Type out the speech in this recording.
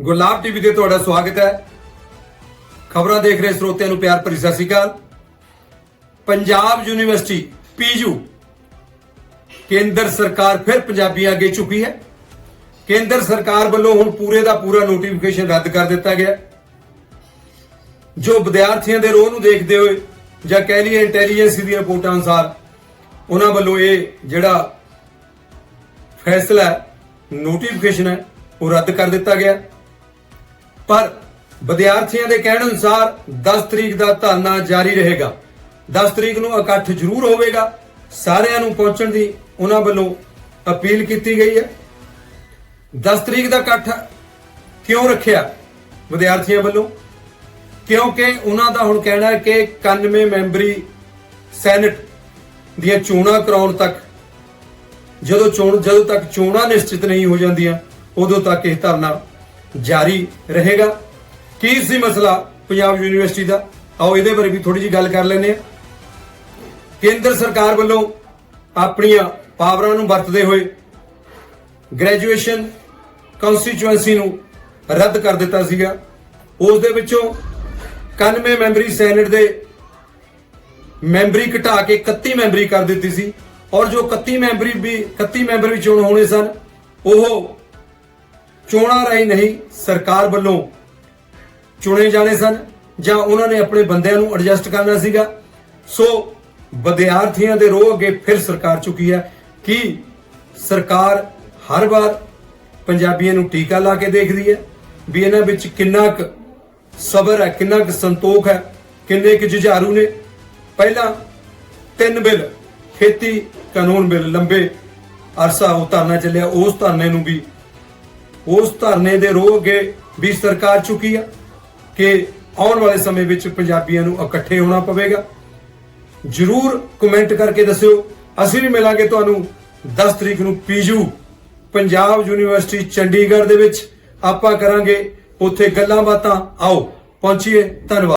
ਗੁਲਾਬ TV ਤੇ ਤੁਹਾਡਾ ਸਵਾਗਤ ਹੈ। ਖਬਰਾਂ ਦੇਖ ਰਹੇ ਸਰੋਤਿਆਂ ਨੂੰ ਪਿਆਰ ਭਰੀ ਸਤਿ ਸ਼੍ਰੀ ਅਕਾਲ। Punjab university, PU. ਕੇਂਦਰ ਸਰਕਾਰ ਫਿਰ ਪੰਜਾਬੀਆਂ ਅੱਗੇ ਝੁਕੀ ਹੈ। ਕੇਂਦਰ ਸਰਕਾਰ ਵੱਲੋਂ ਹੁਣ ਪੂਰੇ ਦਾ ਪੂਰਾ ਨੋਟੀਫਿਕੇਸ਼ਨ ਰੱਦ ਕਰ ਦਿੱਤਾ ਗਿਆ। ਜੋ ਵਿਦਿਆਰਥੀਆਂ ਦੇ ਰੋਹ ਨੂੰ ਦੇਖਦੇ ਹੋਏ ਜਾਂ ਕਹਿ ਲਈਏ ਇੰਟੈਲੀਜੈਂਸ ਦੀਆਂ ਰਿਪੋਰਟਾਂ ਅਨੁਸਾਰ, ਉਹਨਾਂ ਵੱਲੋਂ ਇਹ ਜਿਹੜਾ ਫੈਸਲਾ ਨੋਟੀਫਿਕੇਸ਼ਨ ਹੈ, ਉਹ ਰੱਦ ਕਰ ਦਿੱਤਾ ਗਿਆ। ਪਰ ਵਿਦਿਆਰਥੀਆਂ ਦੇ ਕਹਿਣ ਅਨੁਸਾਰ 10 ਤਰੀਕ ਦਾ ਧਰਨਾ ਜਾਰੀ ਰਹੇਗਾ। 10 ਤਰੀਕ ਨੂੰ ਇਕੱਠ ਜ਼ਰੂਰ ਹੋਵੇਗਾ। ਸਾਰਿਆਂ ਨੂੰ ਪਹੁੰਚਣ ਦੀ ਉਹਨਾਂ ਵੱਲੋਂ ਅਪੀਲ ਕੀਤੀ ਗਈ ਹੈ। 10 ਤਰੀਕ ਦਾ ਇਕੱਠ ਕਿਉਂ ਰੱਖਿਆ ਵਿਦਿਆਰਥੀਆਂ ਵੱਲੋਂ? ਕਿਉਂਕਿ ਉਹਨਾਂ ਦਾ ਹੁਣ ਕਹਿਣਾ ਹੈ ਕਿ 91 ਮੈਂਬਰੀ ਸੈਨੇਟ ਦੀਆਂ ਚੋਣਾਂ ਕਰਾਉਣ ਤੱਕ, ਜਦੋਂ ਚੋਣ ਜਦੋਂ ਤੱਕ ਚੋਣਾਂ ਨਿਸ਼ਚਿਤ ਨਹੀਂ ਹੋ ਜਾਂਦੀਆਂ, ਉਦੋਂ ਤੱਕ ਇਹ ਧਰਨਾ ਜਾਰੀ ਰਹੇਗਾ। ਕੀ ਸੀ ਮਸਲਾ ਪੰਜਾਬ ਯੂਨੀਵਰਸਿਟੀ ਦਾ? ਆਓ ਇਹਦੇ ਬਾਰੇ ਵੀ ਥੋੜੀ ਜਿਹੀ ਗੱਲ ਕਰ ਲੈਂਦੇ ਹਾਂ। ਕੇਂਦਰ ਸਰਕਾਰ ਵੱਲੋਂ ਆਪਣੀਆਂ ਪਾਵਰਾਂ ਨੂੰ ਵਰਤਦੇ ਹੋਏ ਗ੍ਰੈਜੂਏਸ਼ਨ ਕਨਸਟੀਚੁਐਂਸੀ ਨੂੰ ਰੱਦ ਕਰ ਦਿੱਤਾ ਸੀਗਾ। ਉਸ ਦੇ ਵਿੱਚੋਂ 91 ਮੈਂਬਰੀ ਸੈਨੇਟ ਦੇ ਮੈਂਬਰੀ ਘਟਾ ਕੇ 31 ਮੈਂਬਰੀ ਕਰ ਦਿੱਤੀ ਸੀ। ਔਰ ਜੋ 31 ਮੈਂਬਰੀ ਵੀ 31 ਮੈਂਬਰ ਵੀ ਚੋਣ ਹੋਣੇ ਸਨ, ਉਹ ਚੋਣਾਂ ਰਾਹੀਂ ਨਹੀਂ, ਸਰਕਾਰ ਵੱਲੋਂ ਚੁਣੇ ਜਾਣੇ ਸਨ ਜਾਂ ਉਹਨਾਂ ਨੇ ਆਪਣੇ ਬੰਦਿਆਂ ਨੂੰ ਐਡਜਸਟ ਕਰਨਾ ਸੀਗਾ। ਸੋ ਵਿਦਿਆਰਥੀਆਂ ਦੇ ਰੋਹ ਅੱਗੇ ਫਿਰ ਸਰਕਾਰ ਚੁੱਕੀ ਹੈ ਕਿ ਸਰਕਾਰ ਹਰ ਵਾਰ ਪੰਜਾਬੀਆਂ ਨੂੰ ਟੀਕਾ ਲਾ ਕੇ ਦੇਖਦੀ ਹੈ ਵੀ ਇਹਨਾਂ ਵਿੱਚ ਕਿੰਨਾ ਕੁ ਸਬਰ ਹੈ, ਕਿੰਨਾ ਕੁ ਸੰਤੋਖ ਹੈ, ਕਿੰਨੇ ਕੁ ਜੁਝਾਰੂ ਨੇ। ਪਹਿਲਾਂ ਤਿੰਨ ਬਿੱਲ, ਖੇਤੀ ਕਾਨੂੰਨ ਬਿੱਲ ਲੰਬੇ ਅਰਸਾ ਉਹ ਧਰਨਾ ਚੱਲਿਆ, ਉਸ ਧਰਨੇ ਨੂੰ ਵੀ ਉਸ ਧਰਨੇ ਦੇ ਰੋਹ ਅੱਗੇ ਵੀ ਸਰਕਾਰ ਚੁੱਕੀ ਆ ਕਿ ਆਉਣ ਵਾਲੇ ਸਮੇਂ ਵਿੱਚ ਪੰਜਾਬੀਆਂ ਨੂੰ ਇਕੱਠੇ ਹੋਣਾ ਪਵੇਗਾ। ਜਰੂਰ ਕਮੈਂਟ ਕਰਕੇ ਦੱਸਿਓ। ਅਸੀਂ ਵੀ ਮਿਲਾਂਗੇ ਤੁਹਾਨੂੰ 10 ਤਰੀਕ ਨੂੰ ਪੀਜੂ, ਪੰਜਾਬ ਯੂਨੀਵਰਸਿਟੀ, ਚੰਡੀਗੜ੍ਹ ਦੇ ਵਿੱਚ। ਆਪਾਂ ਕਰਾਂਗੇ ਉੱਥੇ ਗੱਲਾਂ ਬਾਤਾਂ। ਆਓ, ਪਹੁੰਚੀਏ। ਧੰਨਵਾਦ।